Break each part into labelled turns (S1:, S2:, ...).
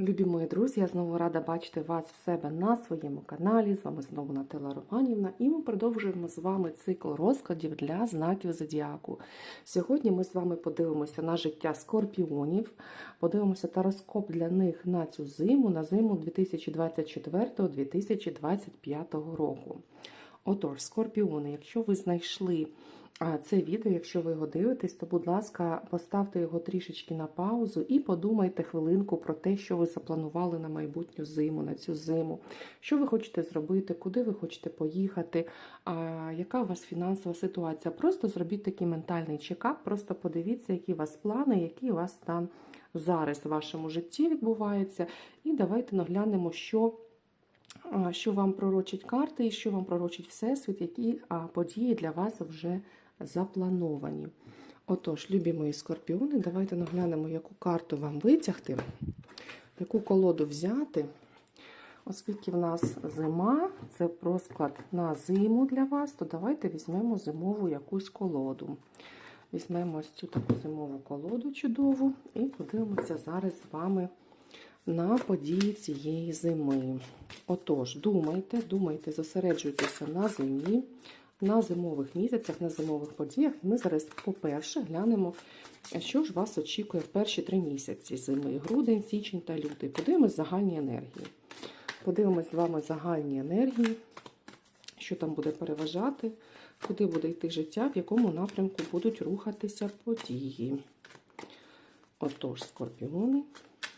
S1: Любі мої друзі, я знову рада бачити вас в себе на своєму каналі. З вами знову Наталя Романівна, і ми продовжуємо з вами цикл розкладів для знаків зодіаку. Сьогодні ми з вами подивимося на життя скорпіонів, подивимося тароскоп для них на цю зиму, на зиму 2024-2025 року. Отож, скорпіони, якщо ви знайшли це відео, якщо ви його дивитесь, то, будь ласка, поставте його трішечки на паузу і подумайте хвилинку про те, що ви запланували на майбутню зиму, на цю зиму, що ви хочете зробити, куди ви хочете поїхати, яка у вас фінансова ситуація. Просто зробіть такий ментальний чекап, просто подивіться, які у вас плани, які у вас там зараз в вашому житті відбувається. І давайте наглянемо, що що вам пророчать карти і що вам пророчить Всесвіт, які події для вас вже заплановані. Отож, любі мої скорпіони, давайте наглянемо, яку карту вам витягти, яку колоду взяти. Оскільки в нас зима, це розклад на зиму для вас, то давайте візьмемо зимову якусь колоду. Візьмемо ось цю таку зимову колоду чудову і подивимося зараз з вами на події цієї зими. Отож, думайте, думайте, зосереджуйтеся на зимі, на зимових місяцях, на зимових подіях. Ми зараз, по-перше, глянемо, що ж вас очікує в перші три місяці зими: грудень, січень та лютий. Подивимось загальні енергії. Подивимось з вами загальні енергії, що там буде переважати, куди буде йти життя, в якому напрямку будуть рухатися події. Отож, скорпіони.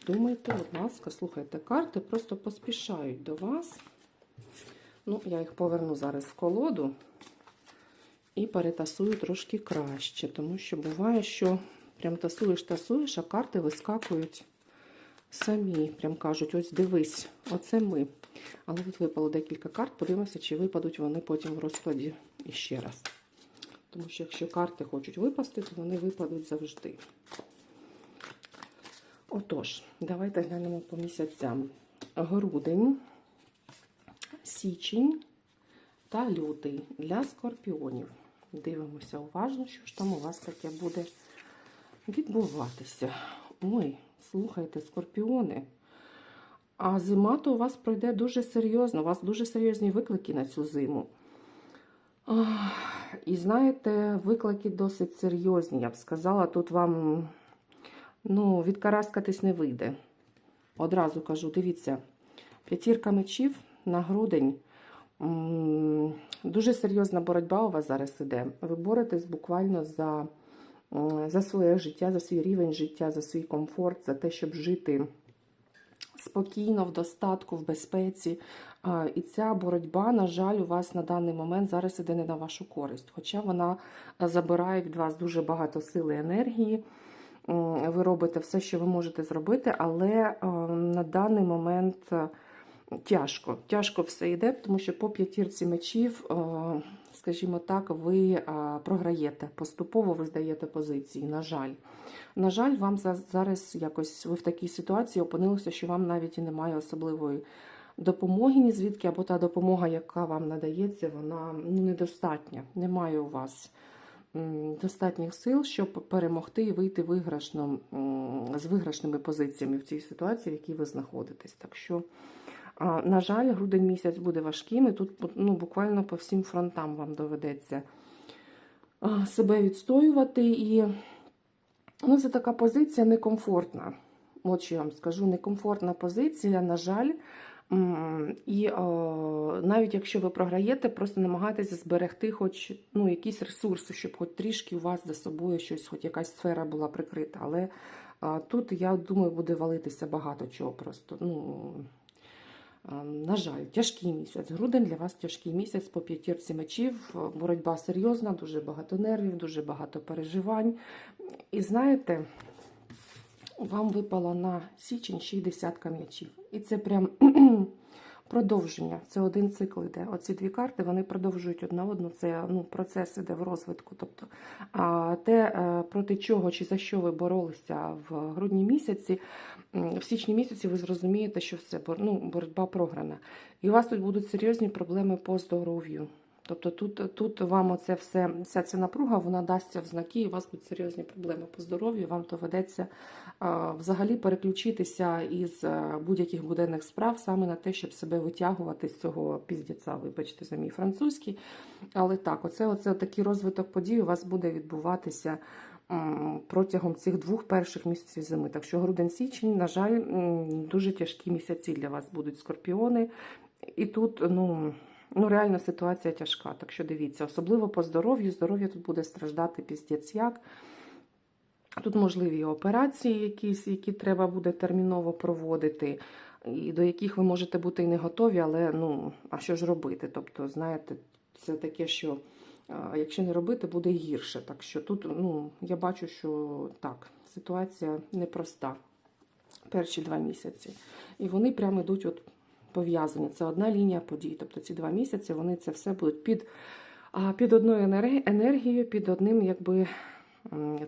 S1: Думайте, будь ласка, слухайте, карти просто поспішають до вас. Ну, я їх поверну зараз в колоду і перетасую трошки краще, тому що буває, що прям тасуєш, тасуєш, а карти вискакують самі. Прям кажуть, ось дивись, оце ми. Але тут випало декілька карт, подивимося, чи випадуть вони потім в розкладі іще раз. Тому що якщо карти хочуть випасти, то вони випадуть завжди. Отож, давайте глянемо по місяцям. Грудень, січень та лютий для скорпіонів. Дивимося уважно, що ж там у вас таке буде відбуватися. Ой, слухайте, скорпіони. А зима то у вас пройде дуже серйозно. У вас дуже серйозні виклики на цю зиму. І знаєте, виклики досить серйозні. Я б сказала, тут вам ну, відкараскатись не вийде. Одразу кажу, дивіться, п'ятірка мечів на грудень. Дуже серйозна боротьба у вас зараз іде. Ви боретесь буквально за, за своє життя, за свій рівень життя, за свій комфорт, за те, щоб жити спокійно, в достатку, в безпеці. І ця боротьба, на жаль, у вас на даний момент зараз іде не на вашу користь. Хоча вона забирає від вас дуже багато сили і енергії. Ви робите все, що ви можете зробити, але на даний момент тяжко. Тяжко все йде, тому що по п'ятірці мечів, скажімо так, ви програєте. Поступово ви здаєте позиції. На жаль. На жаль, вам зараз якось ви в такій ситуації опинилися, що вам навіть і немає особливої допомоги, ні звідки, або та допомога, яка вам надається, вона ну, недостатня. Немає у вас достатніх сил, щоб перемогти і вийти виграшно, з виграшними позиціями в цій ситуації, в якій ви знаходитесь. Так що, на жаль, грудень місяць буде важким, і тут ну, буквально по всім фронтам вам доведеться себе відстоювати. І ну, це така позиція некомфортна. От що я вам скажу, некомфортна позиція, на жаль. І о, навіть якщо ви програєте, просто намагайтеся зберегти хоч ну, якісь ресурси, щоб хоч трішки у вас за собою щось, хоч якась сфера була прикрита. Але а, тут, я думаю, буде валитися багато чого просто. Ну, На жаль, тяжкий місяць. Грудень для вас тяжкий місяць по п'ятірці мечів. Боротьба серйозна, дуже багато нервів, дуже багато переживань. І знаєте. Вам випала на січень ще й десятка м'ячів. І це прям продовження. Це один цикл йде. Оці дві карти вони продовжують одна одну. Це ну, процес іде в розвитку. Тобто а те, е, проти чого чи за що ви боролися в грудні місяці, в січні місяці ви зрозумієте, що все ну, боротьба програна. І у вас тут будуть серйозні проблеми по здоров'ю. Тобто тут, тут вам оце все, вся ця напруга, вона дасться в знаки, і у вас будуть серйозні проблеми по здоров'ю. Вам доведеться взагалі переключитися із будь-яких буденних справ саме на те, щоб себе витягувати з цього піздіця. Вибачте за мій французький. Але так, оце, оце такий розвиток подій у вас буде відбуватися протягом цих двох перших місяців зими. Так що грудень-січень, на жаль, дуже тяжкі місяці для вас будуть скорпіони. І тут, ну. Ну, реально ситуація тяжка. Так що дивіться, особливо по здоров'ю. Здоров'я тут буде страждати піздець як. Тут можливі операції, якісь, які треба буде терміново проводити, і до яких ви можете бути і не готові, але ну, а що ж робити? Тобто, знаєте, це таке, що якщо не робити, буде гірше. Так що тут ну, я бачу, що так, ситуація непроста. Перші два місяці. І вони прямо йдуть от пов'язані. Це одна лінія подій. Тобто ці два місяці вони це все будуть під, під одною енергією, під одним якби.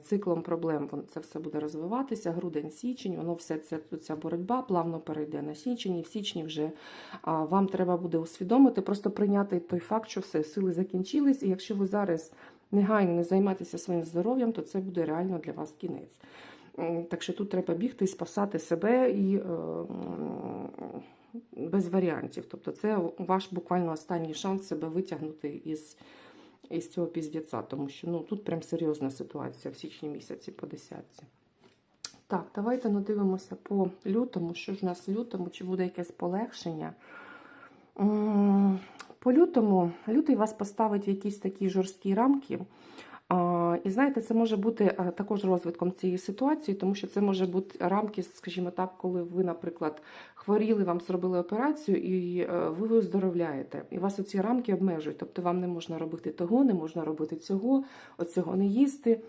S1: Циклом проблем це все буде розвиватися. Грудень, січень, воно все це ця боротьба плавно перейде на січень, і в січні вже вам треба буде усвідомити, просто прийняти той факт, що все сили закінчились, і якщо ви зараз негайно не займаєтеся своїм здоров'ям, то це буде реально для вас кінець. Так що тут треба бігти спасати себе і е, без варіантів. Тобто, це ваш буквально останній шанс себе витягнути із, із цього піздеця, тому що ну, тут прям серйозна ситуація в січні місяці по десятці. Так, давайте надивимося по лютому. Що ж у нас в лютому? Чи буде якесь полегшення? По лютому лютий вас поставить в якісь такі жорсткі рамки. І знаєте, це може бути е, також розвитком цієї ситуації, тому що це може бути рамки, скажімо так, коли ви, наприклад, хворіли, вам зробили операцію, і е, ви виздоровляєте. І вас оці рамки обмежують. Тобто вам не можна робити того, не можна робити цього, оцього не їсти,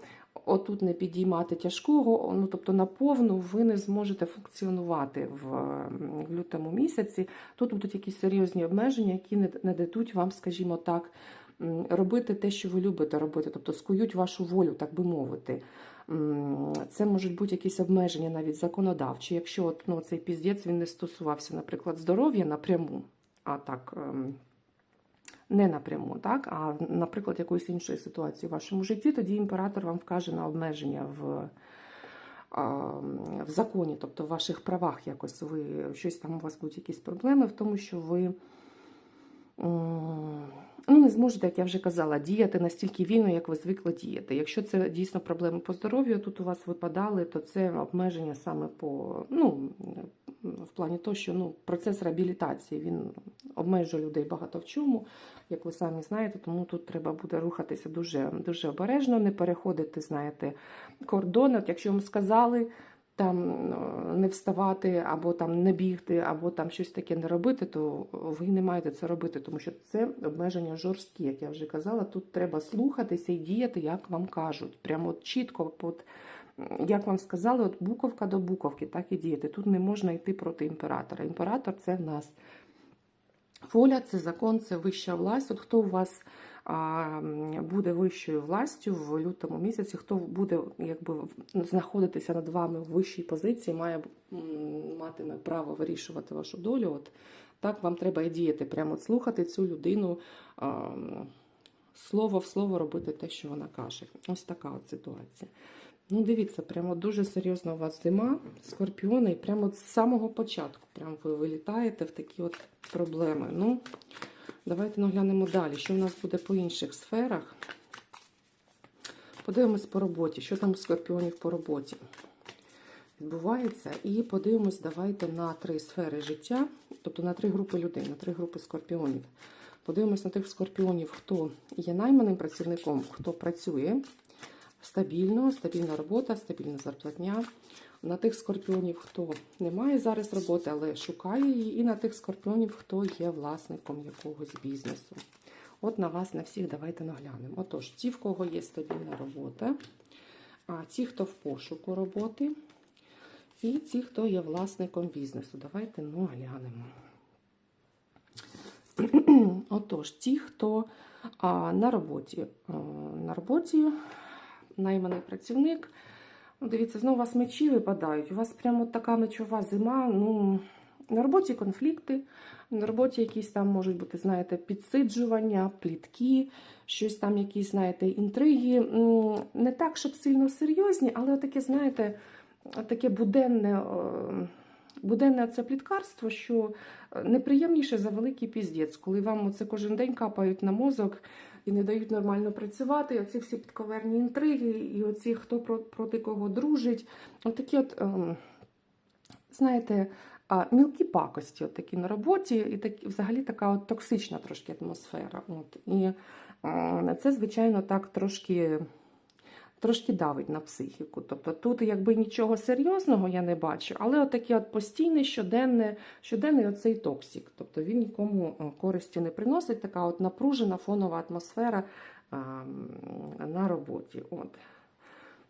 S1: отут не підіймати тяжкого. Ну тобто наповну ви не зможете функціонувати в, лютому місяці. Тут будуть якісь серйозні обмеження, які не, дадуть вам, скажімо так, робити те, що ви любите робити, тобто скують вашу волю, так би мовити. Це можуть бути якісь обмеження навіть законодавчі. Якщо от, ну, цей піздець він не стосувався, наприклад, здоров'я напряму, а так ем, не напряму, так, а наприклад, якоїсь іншої ситуації в вашому житті, тоді імператор вам вкаже на обмеження в, в законі, тобто в ваших правах якось ви щось там у вас будуть якісь проблеми в тому, що ви. Ну, не зможете, як я вже казала, діяти настільки вільно, як ви звикли діяти. Якщо це дійсно проблеми по здоров'ю, тут у вас випадали, то це обмеження саме по ну в плані того, що ну процес реабілітації він обмежує людей багато в чому, як ви самі знаєте, тому тут треба буде рухатися дуже дуже обережно, не переходити, знаєте, кордон. От якщо вам сказали. Там е, не вставати, або там не бігти, або там щось таке не робити, то ви не маєте це робити, тому що це обмеження жорсткі, як я вже казала. Тут треба слухатися і діяти, як вам кажуть. Прямо от чітко, от, як вам сказали, от буковка до буковки, так і діяти. Тут не можна йти проти імператора. Імператор це в нас воля, це закон, це вища власть. От хто у вас буде вищою властю в лютому місяці, хто буде якби знаходитися над вами в вищій позиції, має матиме право вирішувати вашу долю. От так вам треба і діяти, прямо слухати цю людину. Слово в слово робити те, що вона каже. Ось така от ситуація. Ну, дивіться, прямо дуже серйозна у вас зима, скорпіони, і прямо з самого початку прямо ви вилітаєте в такі от проблеми. Ну, давайте наглянемо далі. Що в нас буде по інших сферах? Подивимось по роботі, що там у скорпіонів по роботі відбувається. І подивимось, давайте на три сфери життя, тобто на три групи людей, на три групи скорпіонів. Подивимось на тих скорпіонів, хто є найманим працівником, хто працює стабільно, стабільна робота, стабільна зарплатня. На тих скорпіонів, хто не має зараз роботи, але шукає її, і на тих скорпіонів, хто є власником якогось бізнесу. От на вас, на всіх, давайте наглянемо. Отож, ті, в кого є стабільна робота, а ті, хто в пошуку роботи, і ті, хто є власником бізнесу. Давайте ну, глянемо. Отож, ті, хто а, на роботі, а, на роботі, найманий працівник. Ну, Дивіться, знову у вас мечі випадають. У вас прямо така мечова зима. Ну, На роботі конфлікти, на роботі якісь там можуть бути, знаєте, підсиджування, плітки, щось там, якісь, знаєте, інтриги. Не так, щоб сильно серйозні, але таке, знаєте, таке буденне, буденне це пліткарство, що е, неприємніше за великий піздець, коли вам це кожен день капають на мозок і не дають нормально працювати. І оці всі підковерні інтриги, і оці хто проти кого дружить. Отакі от, ем, знаєте, мілкі пакості, от такі на роботі, і так, взагалі така от токсична трошки атмосфера. От. І е, це, звичайно, так трошки. Трошки давить на психіку. Тобто тут якби нічого серйозного я не бачу, але от таке от постійне, щоденне, щоденний оцей токсик. Тобто він нікому е, користі не приносить, така от напружена фонова атмосфера а, на роботі. От.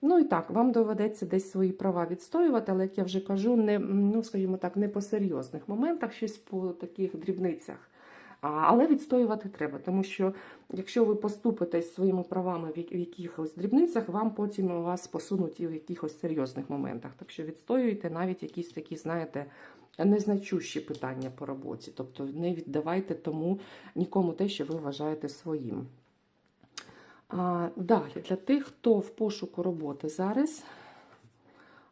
S1: Ну і так, вам доведеться десь свої права відстоювати, але як я вже кажу, не, ну, скажімо так, не по серйозних моментах, щось по таких дрібницях. Але відстоювати треба, тому що якщо ви поступитесь своїми правами в якихось дрібницях, вам потім вас посунуть і в якихось серйозних моментах. Так що відстоюйте навіть якісь такі, знаєте, незначущі питання по роботі. Тобто не віддавайте тому нікому те, що ви вважаєте своїм. А, далі, для тих, хто в пошуку роботи зараз,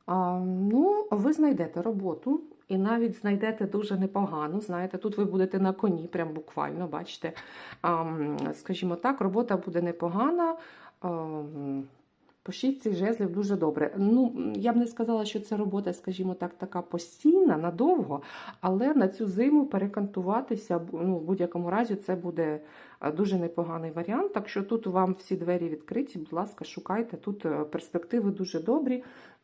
S1: а, ну, ви знайдете роботу і навіть знайдете дуже непогану. Знаєте, тут ви будете на коні, прям буквально, бачите. Скажімо так, робота буде непогана. По шістці жезлів дуже добре. Ну, я б не сказала, що це робота, скажімо так, така постійна, надовго, але на цю зиму перекантуватися ну, в будь-якому разі це буде е, дуже непоганий варіант. Так що тут вам всі двері відкриті, будь ласка, шукайте. Тут е, перспективи дуже добрі.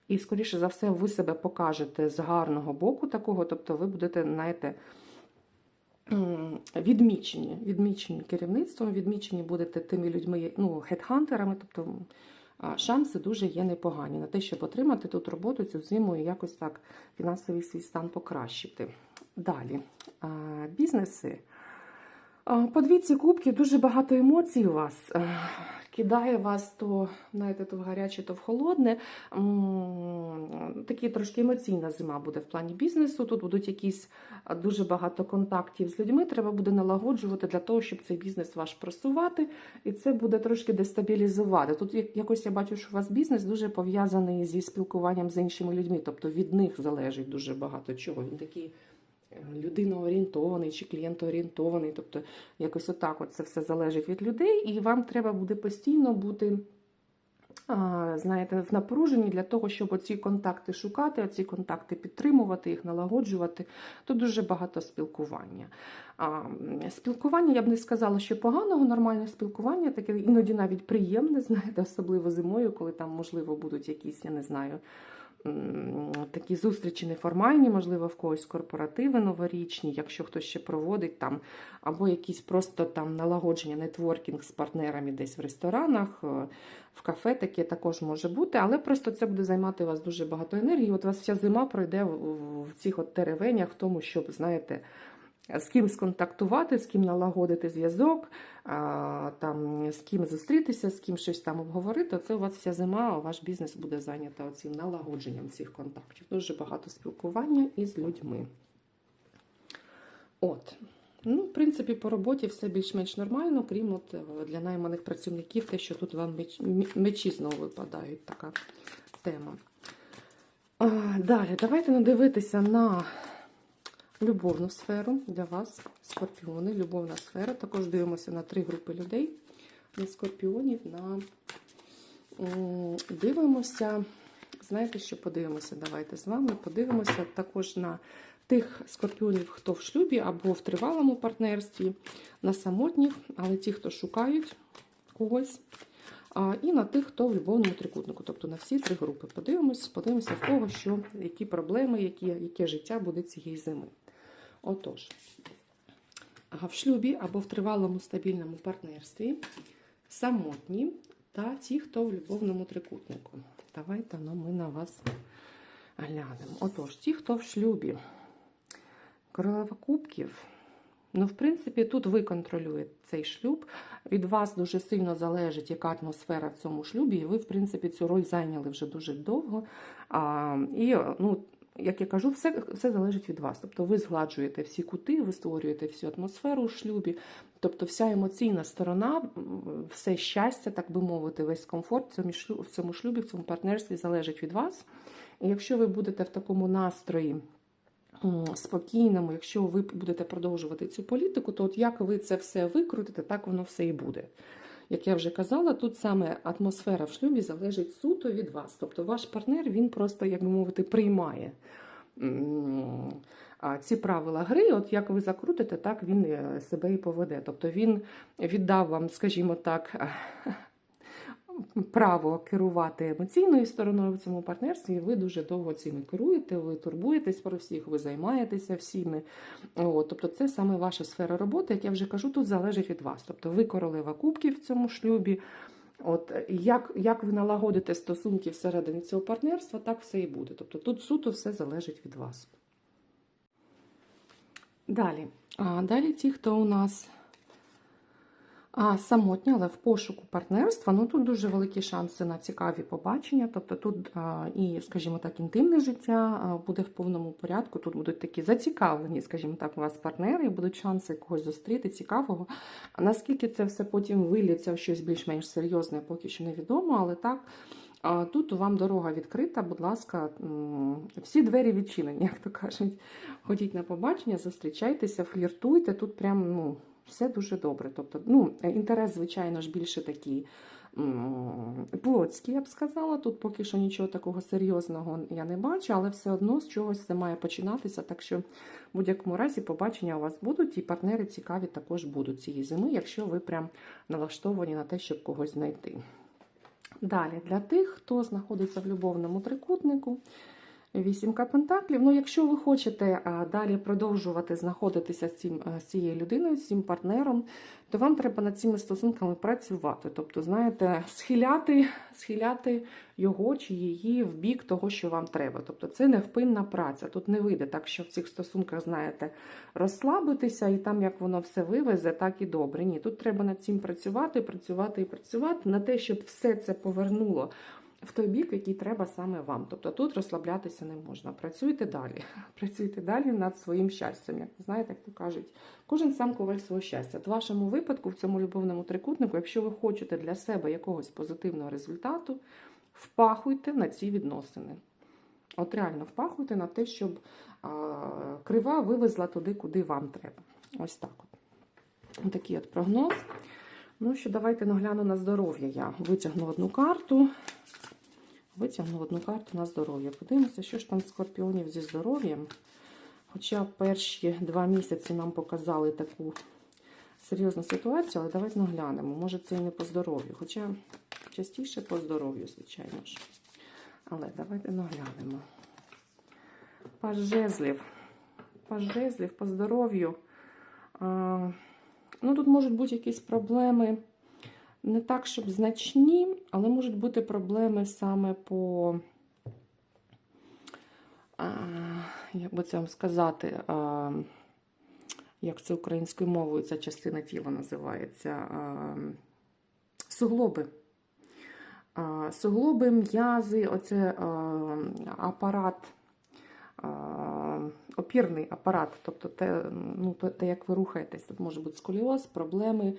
S1: І, скоріше за все, ви себе покажете з гарного боку такого, тобто ви будете, знаєте, відмічені, відмічені керівництвом, відмічені будете тими людьми, ну, хедхантерами, тобто шанси дуже є непогані на те, щоб отримати тут роботу цю зиму і якось так фінансовий свій стан покращити. Далі, бізнеси. По двійці кубків дуже багато емоцій у вас. Кидає вас то, знаєте, то в гаряче, то в холодне. Такі трошки емоційна зима буде в плані бізнесу. Тут будуть якісь дуже багато контактів з людьми. Треба буде налагоджувати для того, щоб цей бізнес ваш просувати, і це буде трошки дестабілізувати. Тут як- якось я бачу, що у вас бізнес дуже пов'язаний зі спілкуванням з іншими людьми. Тобто від них залежить дуже багато чого. Він такий людиноорієнтований чи клієнтоорієнтований. Тобто якось отак от це все залежить від людей, і вам треба буде постійно бути. Знаєте, в напруженні для того, щоб оці контакти шукати, оці контакти підтримувати, їх налагоджувати. Тут дуже багато спілкування. Спілкування, я б не сказала, що поганого, нормальне спілкування, таке іноді навіть приємне, знаєте, особливо зимою, коли там, можливо, будуть якісь, я не знаю, такі зустрічі неформальні, можливо, в когось корпоративи новорічні, якщо хтось ще проводить там, або якісь просто там налагодження, нетворкінг з партнерами десь в ресторанах, е, в кафе таке також може бути, але просто це буде займати у вас дуже багато енергії. От у вас вся зима пройде в, цих от теревенях, в тому, щоб, знаєте, з ким сконтактувати, з ким налагодити зв'язок, там, з ким зустрітися, з ким щось там обговорити. Це у вас вся зима, ваш бізнес буде зайнята оцим налагодженням цих контактів. Дуже багато спілкування із людьми. От. Ну, в принципі, по роботі все більш-менш нормально, крім от е, для найманих працівників, те, що тут вам меч, мечі знову випадають, така тема. Далі, давайте надивитися на любовну сферу для вас, скорпіони, любовна сфера. Також дивимося на три групи людей. Для скорпіонів на дивимося. Знаєте, що подивимося? Давайте з вами подивимося також на тих скорпіонів, хто в шлюбі або в тривалому партнерстві, на самотніх, але ті, хто шукають когось. І на тих, хто в любовному трикутнику, тобто на всі три групи. Подивимось, подивимося в кого, що, які проблеми, які, яке життя буде цієї зими. Отож, в шлюбі або в тривалому стабільному партнерстві самотні та ті, хто в любовному трикутнику. Давайте ну, ми на вас глянемо. Отож, ті, хто в шлюбі, королева кубків. Ну, в принципі, тут ви контролюєте цей шлюб. Від вас дуже сильно залежить, яка атмосфера в цьому шлюбі, і ви, в принципі, цю роль зайняли вже дуже довго. А, і ну, як я кажу, все, все залежить від вас. Тобто ви згладжуєте всі кути, ви створюєте всю атмосферу у шлюбі. Тобто вся емоційна сторона, все щастя, так би мовити, весь комфорт в цьому шлюбі, в цьому партнерстві залежить від вас. І якщо ви будете в такому настрої спокійному, якщо ви будете продовжувати цю політику, то от як ви це все викрутите, так воно все і буде. Як я вже казала, тут саме атмосфера в шлюбі залежить суто від вас. Тобто ваш партнер він просто, як би мовити, приймає ці правила гри. От як ви закрутите, так він е, себе і поведе. Тобто він віддав вам, скажімо так, право керувати емоційною стороною в цьому партнерстві. Ви дуже довго цим керуєте, ви турбуєтесь про всіх, ви займаєтеся всіми. От, тобто, це саме ваша сфера роботи, як я вже кажу, тут залежить від вас. Тобто, ви королева кубків в цьому шлюбі. От як, як ви налагодите стосунки всередині цього партнерства, так все і буде. Тобто тут суто все залежить від вас. Далі. А, далі ті, хто у нас а, самотні, але в пошуку партнерства, ну тут дуже великі шанси на цікаві побачення. Тобто тут і, скажімо так, інтимне життя буде в повному порядку. Тут будуть такі зацікавлені, скажімо так, у вас партнери, і будуть шанси когось зустріти, цікавого. А наскільки це все потім виліться в щось більш-менш серйозне, поки що невідомо, але так. Тут вам дорога відкрита, будь ласка, всі двері відчинені, як то кажуть. Ходіть на побачення, зустрічайтеся, фліртуйте. Тут прям ну, все дуже добре. Тобто, ну, інтерес, звичайно ж, більше такий плотський, я б сказала. Тут поки що нічого такого серйозного я не бачу, але все одно з чогось це має починатися. Так що, в будь-якому разі, побачення у вас будуть, і партнери цікаві також будуть цієї зими, якщо ви прям налаштовані на те, щоб когось знайти. Далі, для тих, хто знаходиться в любовному трикутнику, вісімка пентаклів. Ну, якщо ви хочете далі продовжувати знаходитися з, цим, е, з цією людиною, з цим партнером, то вам треба над цими стосунками працювати. Тобто, знаєте, схиляти, схиляти його чи її в бік того, що вам треба. Тобто, це невпинна праця. Тут не вийде так, що в цих стосунках, знаєте, розслабитися і там, як воно все вивезе, так і добре. Ні, тут треба над цим працювати, працювати і працювати на те, щоб все це повернуло в той бік, який треба саме вам. Тобто тут розслаблятися не можна. Працюйте далі. Працюйте далі над своїм щастям. Як знаєте, як то кажуть, кожен сам коваль свого щастя. В вашому випадку, в цьому любовному трикутнику, якщо ви хочете для себе якогось позитивного результату, впахуйте на ці відносини. От реально впахуйте на те, щоб а, крива вивезла туди, куди вам треба. Ось так от. Такий от прогноз. Ну що, давайте нагляну на здоров'я. Я витягну одну карту. Витягну одну карту на здоров'я. Подивимося, що ж там скорпіонів зі здоров'ям. Хоча перші два місяці нам показали таку серйозну ситуацію, але давайте наглянемо. Може, це і не по здоров'ю. Хоча частіше по здоров'ю, звичайно ж. Але давайте наглянемо. Паж жезлів. Паж жезлів по здоров'ю. Ну, тут можуть бути якісь проблеми не так, щоб значні, але можуть бути проблеми саме по, як би це вам сказати, як це українською мовою ця частина тіла називається, а, суглоби. Суглоби, м'язи, оце апарат. Опірний апарат, тобто те, ну, те, як ви рухаєтесь, тут може бути сколіоз, проблеми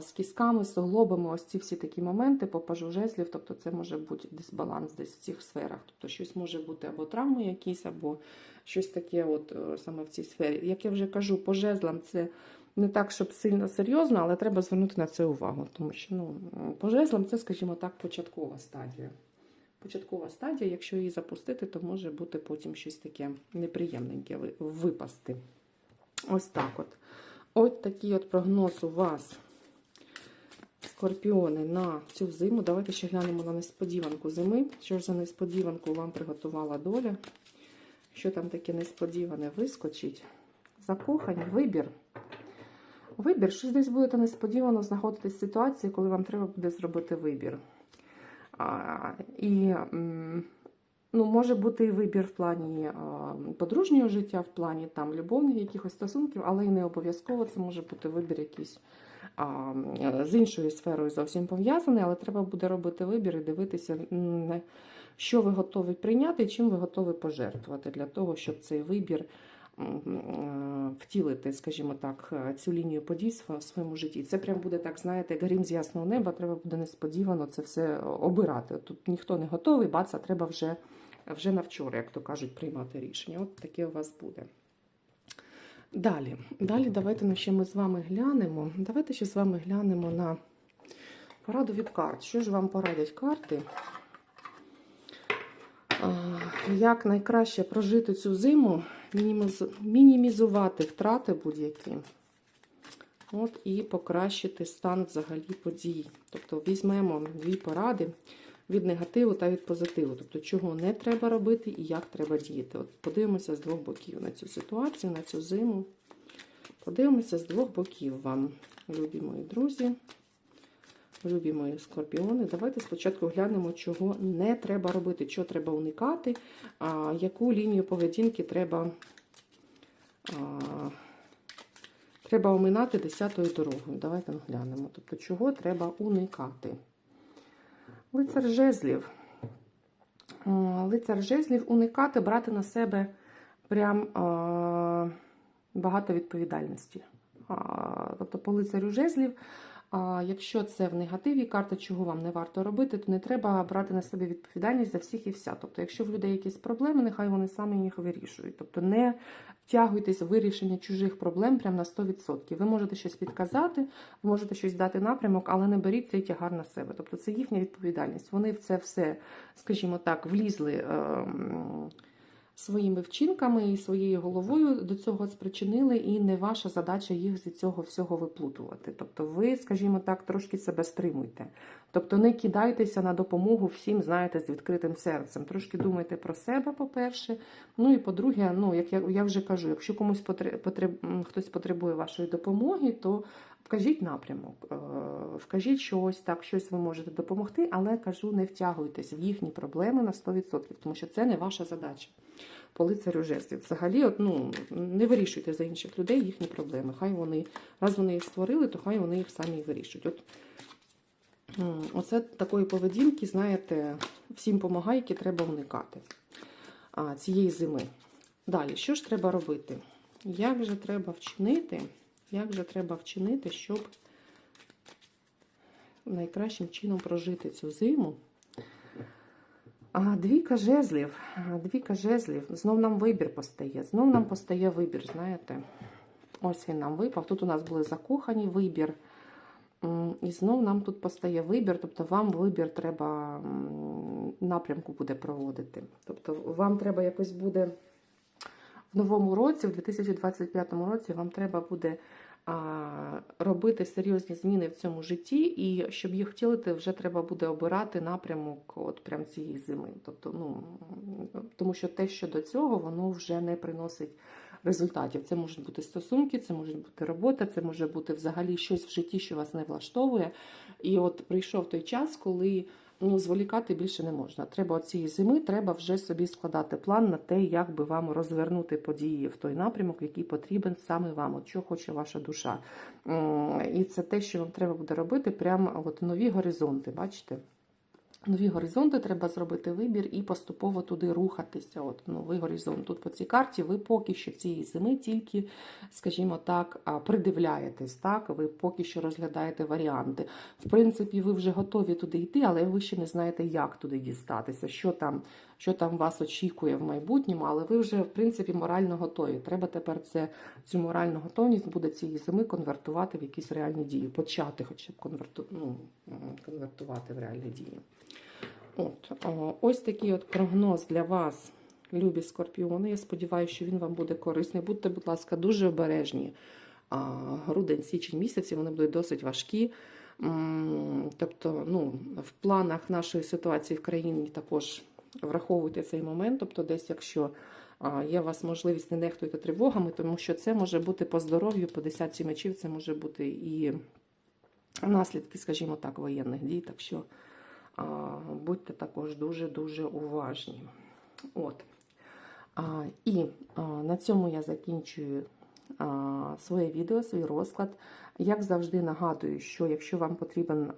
S1: з кістками, з суглобами, ось ці всі такі моменти по пажу жезлів, тобто це може бути дисбаланс десь в цих сферах. Тобто щось може бути або травми якісь, або щось таке от е, саме в цій сфері. Як я вже кажу, по жезлам це не так, щоб сильно серйозно, але треба звернути на це увагу, тому що ну, по жезлам це, скажімо так, початкова стадія. Початкова стадія, якщо її запустити, то може бути потім щось таке неприємненьке випасти. Ось так от. Ось такий от прогноз у вас, скорпіони, на цю зиму. Давайте ще глянемо на несподіванку зими. Що ж за несподіванку вам приготувала доля? Що там таке несподіване вискочить? Закохані, вибір. Вибір, щось десь будете несподівано знаходитись в ситуації, коли вам треба буде зробити вибір. І ну, може бути вибір в плані подружнього життя, в плані там любовних якихось стосунків, але і не обов'язково це може бути вибір якийсь з іншою сферою зовсім пов'язаний, але треба буде робити вибір і дивитися, що ви готові прийняти, і чим ви готові пожертвувати для того, щоб цей вибір втілити, скажімо так, е, цю лінію подій в своєму житті. Це прям буде так, знаєте, грім з ясного неба, треба буде несподівано це все обирати. Тут ніхто не готовий, бац, а треба вже, вже на вчора, як то кажуть, приймати рішення. От таке у вас буде. Далі, далі давайте ну, ще ми з вами глянемо. Давайте ще з вами глянемо на пораду від карт. Що ж вам порадять карти? Як найкраще прожити цю зиму, мінімізувати втрати будь-які. От і покращити стан взагалі подій. Тобто візьмемо дві поради від негативу та від позитиву. Тобто, чого не треба робити і як треба діяти. От подивимося з двох боків на цю ситуацію, на цю зиму. Подивимося з двох боків вам, любі мої друзі, любі мої скорпіони. Давайте спочатку глянемо, чого не треба робити, що треба уникати, а, яку лінію поведінки треба, а, треба оминати десятою дорогою. Давайте глянемо. Тобто, чого треба уникати. Лицар жезлів. Лицар жезлів уникати, брати на себе прям а, багато відповідальності. А, Тобто по лицарю жезлів, а, якщо це в негативі карта, чого вам не варто робити, то не треба брати на себе відповідальність за всіх і вся. Тобто, якщо в людей якісь проблеми, нехай вони самі їх вирішують. Тобто не втягуйтесь в вирішення чужих проблем прямо на 100%. Ви можете щось підказати, ви можете щось дати напрямок, але не беріть цей тягар на себе. Тобто це їхня відповідальність. Вони в це все, скажімо так, влізли. ем, Своїми вчинками і своєю головою до цього спричинили, і не ваша задача їх з цього всього виплутувати. Тобто, ви, скажімо так, трошки себе стримуйте. Тобто, не кидайтеся на допомогу всім, знаєте, з відкритим серцем. Трошки думайте про себе, по-перше. Ну і по-друге, ну як я, я вже кажу, якщо комусь потреб, хтось потребує вашої допомоги, то вкажіть напрямок, е, вкажіть щось так, щось ви можете допомогти, але кажу, не втягуйтесь в їхні проблеми на 100%, тому що це не ваша задача. По лицарю. Взагалі, от, ну, не вирішуйте за інших людей їхні проблеми. Хай вони, раз вони їх створили, то хай вони їх самі вирішують. От, оце такої поведінки, знаєте, всім помагайки треба уникати а, цієї зими. Далі, що ж треба робити? Як же треба вчинити? Як же треба вчинити, щоб найкращим чином прожити цю зиму? Двійка жезлів, двійка жезлів. Знов нам вибір постає. Знов нам постає вибір, знаєте. Ось він нам випав. Тут у нас були закохані вибір. І знов нам тут постає вибір, тобто вам вибір треба напрямку буде проводити. Тобто вам треба якось буде в новому році, в 2025 році, вам треба буде робити серйозні зміни в цьому житті, і щоб їх втілити, вже треба буде обирати напрямок от прям цієї зими. Тобто, ну тому що те, що до цього, воно вже не приносить результатів. Це можуть бути стосунки, це може бути робота, це може бути взагалі щось в житті, що вас не влаштовує. І от прийшов той час, коли ну, зволікати більше не можна. Треба цієї зими, треба вже собі складати план на те, як би вам розвернути події в той напрямок, який потрібен саме вам, от що хоче ваша душа. І це те, що вам треба буде робити, прямо от нові горизонти, бачите? Нові горизонти треба зробити вибір і поступово туди рухатися. От новий горизонт. Тут по цій карті ви поки що цієї зими тільки, скажімо так, придивляєтесь. Так, ви поки що розглядаєте варіанти. В принципі, ви вже готові туди йти, але ви ще не знаєте, як туди дістатися, що там, що там вас очікує в майбутньому. Але ви вже в принципі морально готові. Треба тепер це цю моральну готовність буде цієї зими конвертувати в якісь реальні дії, почати, хоча б конверту, ну, конвертувати в реальні дії. От, ось такий от прогноз для вас, любі скорпіони. Я сподіваюся, що він вам буде корисний. Будьте, будь ласка, дуже обережні. Грудень, січень місяці вони будуть досить важкі. Тобто, ну, в планах нашої ситуації в країні також враховуйте цей момент. Тобто, десь, якщо є у вас можливість, не нехтуйте тривогами, тому що це може бути по здоров'ю, по десятці мечів, це може бути і наслідки, скажімо так, воєнних дій. Так що будьте також дуже-дуже уважні. От. І на цьому я закінчую своє відео, свій розклад. Як завжди нагадую, що якщо вам потрібен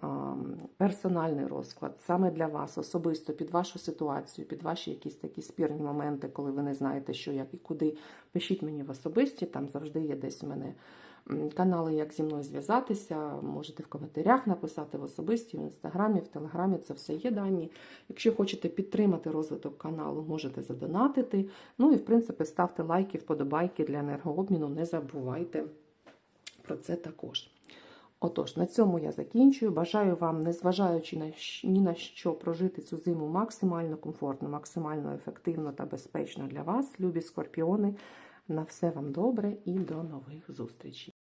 S1: персональний розклад саме для вас, особисто під вашу ситуацію, під ваші якісь такі спірні моменти, коли ви не знаєте, що як і куди, пишіть мені в особисті, там завжди є десь у мене канали, як зі мною зв'язатися. Можете в коментарях написати в особисті, в інстаграмі, в телеграмі. Це все є дані. Якщо хочете підтримати розвиток каналу, можете задонатити. Ну і в принципі ставте лайки, вподобайки для енергообміну. Не забувайте про це також. Отож, на цьому я закінчую. Бажаю вам, незважаючи на ні на що, прожити цю зиму максимально комфортно, максимально ефективно та безпечно для вас, любі скорпіони. На все вам добре і до нових зустрічей.